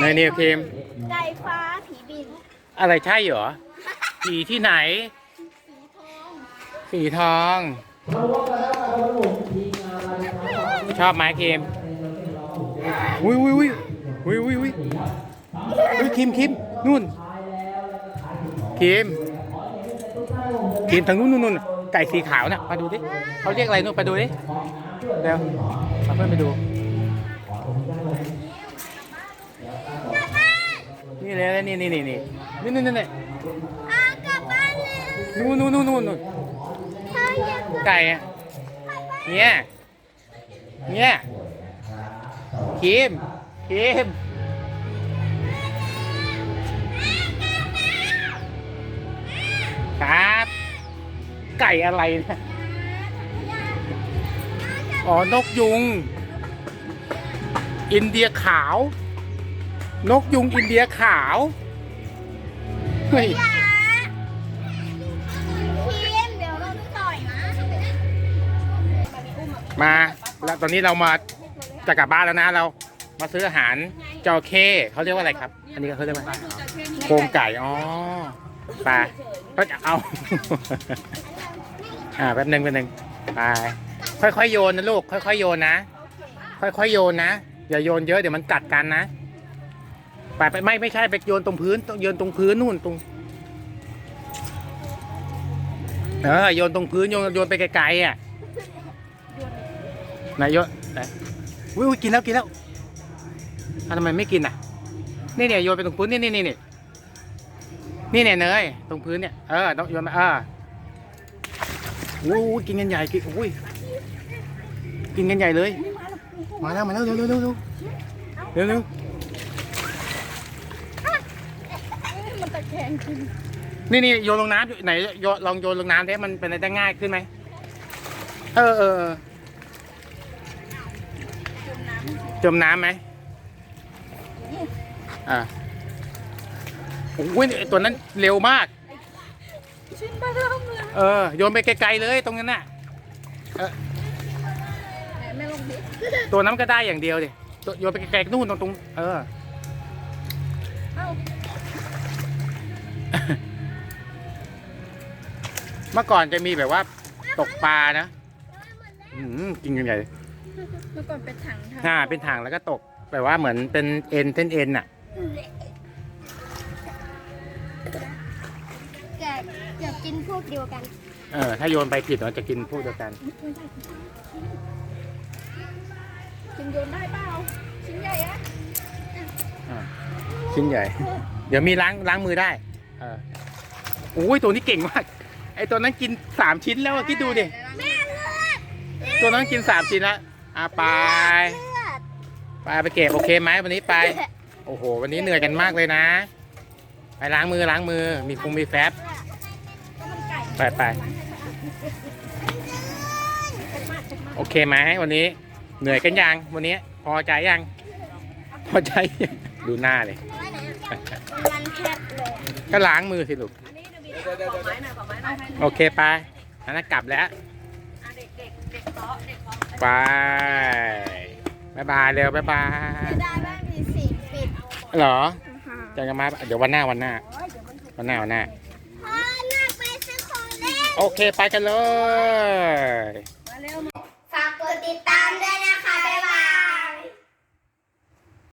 ในนี่ครีมไก่ฟ้าผีบิน อะไรใช่เหรอสีที่ไหนสีทองสีทอง ชอบไหมครีมอุ้ยอุ้ยอุ้ยอุ้ยอุ้ยอุ้ยอุ้ยครีมครีมนู่นครีมครีมทางนู้นนู่นนู่นไก่สีขาวน่ะมาดูดิเขาเรียกอะไรนู่นไปดูดิเร็วเอาเพื่อนไปดู นี่ยนี่นี่นี่นี่นี่นี่นี่นี่อากลับบ้านเลยนู่นนู่นนู่นนู่นนู่นเธออยากไก่อะเนี่ยเนี่ยครีมครีมครับ ไก่อะไรนะอ๋อนกยุง อินเดียขาว นกยุงอินเดียขาว เฮ้ยทีมเดี๋ยวเราต่อยนะมาแล้วตอนนี้เรามาจะกลับบ้านแล้วนะเรา มาซื้ออาหารจระเข้เขาเรียกว่าอะไรครับ อันนี้เขาเรียกว่าโครงไก่อ๋อไปก็จะเอา อ่าแป๊บหนึงแป๊บหนึงไปค่อยๆโยนนะลูกค่อยๆโยนนะ ค่อยๆโยนนะ อย่าโยนเยอะเดี๋ยวมันกัดกันนะ ไปไปไม่ไม่ใช่ไปโยนตรงพื้นต้องโยนตรงพื้นนู่นตรงเออโยนตรงพื้นโยนโยนไปไกลๆอะนายโยนไหนอุ้ยกินแล้วกินแล้วอะทำไมไม่กินอะนี่เนี่ยโยนไปตรงพื้นนี่นี่นี่นี่นี่เนี่ยเนยตรงพื้นเนี่ยเออต้องโยนมาเอออุ้ยอุ้ยกินกันใหญ่กินอุ้ยกินกันใหญ่เลย มาแล้วมาแล้วเร็วเร็วเร็วเร็วเร็วเร็ว มันตะแคงขึ้นนี่นี่โยนลงน้ำไหนโยนลองโยนลงน้ำดิมันเป็นอะไรได้ง่ายขึ้นไหมเออเออเออจมน้ำไหมอ่าโอ้ยไอ้ตัวนั้นเร็วมาก ชิ้นบ้าเริ่มเลยเออโยนไปไกลๆเลยตรงนั้นน่ะเออแม่ลงดิตัวนั้นก็ได้อย่างเดียวดิตัวโยนไปไกลๆนู่นตรงตรงเออ เอ้า เมื่อก่อนจะมีแบบว่า ตกปลานะอืมกินกันใหญ่เมื่อก่อนเป็นถังถังอ่า เป็นถังแล้วก็ตกแบบว่าเหมือนเป็นเอ็นเส้นเอ็นอะแกะเกือบกินพวกเดียวกัน เออ ถ้าโยนไปผิดเราจะกินพวกเดียวกัน กินโยนได้เปล่าชิ้นใหญ่อะชิ้นใหญ่ เดี๋ยวมีล้างล้างมือได้ เออโอ้ยตัวนี้เก่งมาก ไอตัวนั้นกินสามชิ้นแล้วอะคิดดูดิ แม่เลือดตัวนั้นกินสามชิ้นแล้วอะไป เลือดไปไปเก็บโอเคไหมวันนี้ไป โอ้โห วันนี้เหนื่อยกันมากเลยนะ ไปล้างมือล้างมือ มีคงมีแฟบมันไก่ไปไปโอเคไหมวันนี้ เหนื่อยกันยังวันนี้ พอใจยัง พอใจยังดูหน้าเลย มันแคบเลยก็ล้างมือสิลูกโอเคไปงั้นกลับแล้วไปบายบายเร็วบายบายจะได้บ้างมีสีปิดเหรอจะกันมาเดี๋ยววันหน้าวันหน้า วันหน้าวันหน้า พ่อน่าไปซื้อของเล่นโอเคไปกันเลย